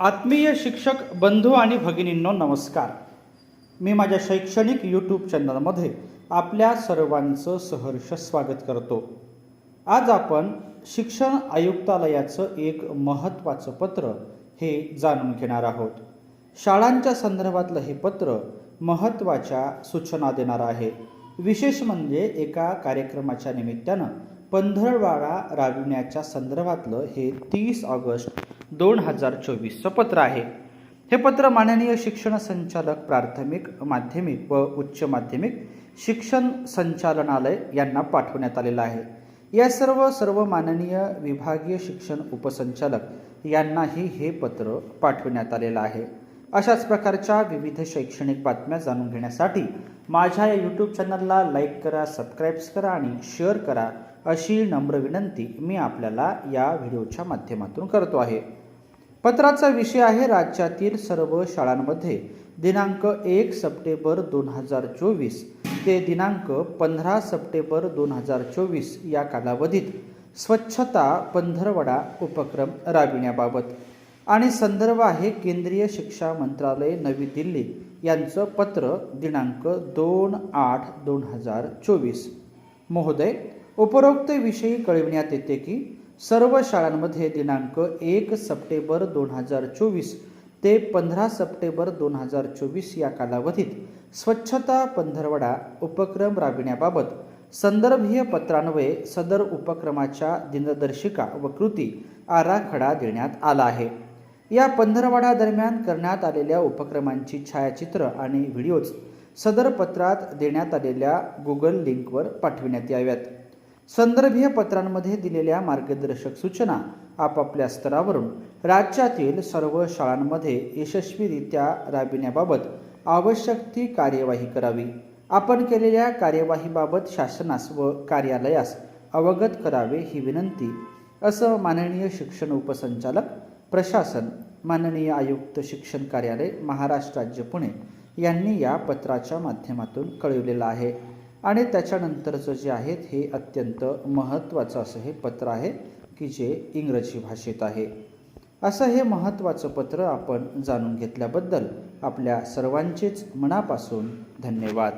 आत्मीय शिक्षक बंधू आणि भगिनींनो नमस्कार. मी माझ्या शैक्षणिक यूट्यूब चॅनलमध्ये आपल्या सर्वांचं सहर्ष स्वागत करतो. आज आपण शिक्षण आयुक्तालयाचं एक महत्त्वाचं पत्र हे जाणून घेणार आहोत. शाळांच्या संदर्भातलं हे पत्र महत्त्वाच्या सूचना देणार आहे. विशेष म्हणजे एका कार्यक्रमाच्या निमित्तानं पंधरवाडा राबविण्याच्या संदर्भातलं हे तीस ऑगस्ट दोन हजार चोवीसचं पत्र आहे. हे पत्र माननीय शिक्षण संचालक प्राथमिक माध्यमिक व उच्च माध्यमिक शिक्षण संचालनालय यांना पाठवण्यात आलेलं आहे. या सर्व सर्व माननीय विभागीय शिक्षण उपसंचालक यांनाही हे पत्र पाठवण्यात आलेलं आहे. अशाच प्रकारच्या विविध शैक्षणिक बातम्या जाणून घेण्यासाठी माझ्या या यूट्यूब चॅनलला लाईक करा सबस्क्राईब्स करा आणि शेअर करा अशी नम्र विनंती मी आपल्याला या व्हिडिओच्या माध्यमातून करतो आहे. पत्राचा विषय आहे राज्यातील सर्व शाळांमध्ये दिनांक एक सप्टेंबर दोन हजार चोवीस ते दिनांक पंधरा सप्टेंबर दोन हजार चोवीस या कालावधीत स्वच्छता पंधरवडा उपक्रम राबविण्याबाबत. आणि संदर्भ आहे केंद्रीय शिक्षा मंत्रालय नवी दिल्ली. यांचं पत्र दिनांक दोन आठ दोन हजार चोवीस. महोदय उपरोक्त विषयी कळविण्यात येते की सर्व शाळांमध्ये दिनांक एक सप्टेंबर दोन हजार चोवीस ते पंधरा सप्टेंबर दोन हजार चोवीस या कालावधीत स्वच्छता पंधरवडा उपक्रम राबविण्याबाबत संदर्भीय पत्रान्वये सदर उपक्रमाच्या दिनदर्शिका व कृती आराखडा देण्यात आला आहे. या पंधरवडा दरम्यान करण्यात आलेल्या उपक्रमांची छायाचित्र आणि व्हिडिओज सदर पत्रात देण्यात आलेल्या गुगल लिंकवर पाठविण्यात याव्यात. संदर्भीय पत्रांमध्ये दिलेल्या मार्गदर्शक सूचना आपापल्या स्तरावरून राज्यातील सर्व शाळांमध्ये यशस्वीरित्या राबविण्याबाबत आवश्यक ती कार्यवाही करावी. आपण केलेल्या कार्यवाहीबाबत शासनास व कार्यालयास अवगत करावे ही विनंती असं माननीय शिक्षण उपसंचालक प्रशासन माननीय आयुक्त शिक्षण कार्यालय महाराष्ट्र राज्य पुणे यांनी या पत्राच्या माध्यमातून कळविलेलं आहे. आणि त्याच्यानंतरचं जे आहेत हे अत्यंत महत्त्वाचं असं हे पत्र आहे की जे इंग्रजी भाषेत आहे. असं हे महत्त्वाचं पत्र आपण जाणून घेतल्याबद्दल आपल्या सर्वांचेच मनापासून धन्यवाद.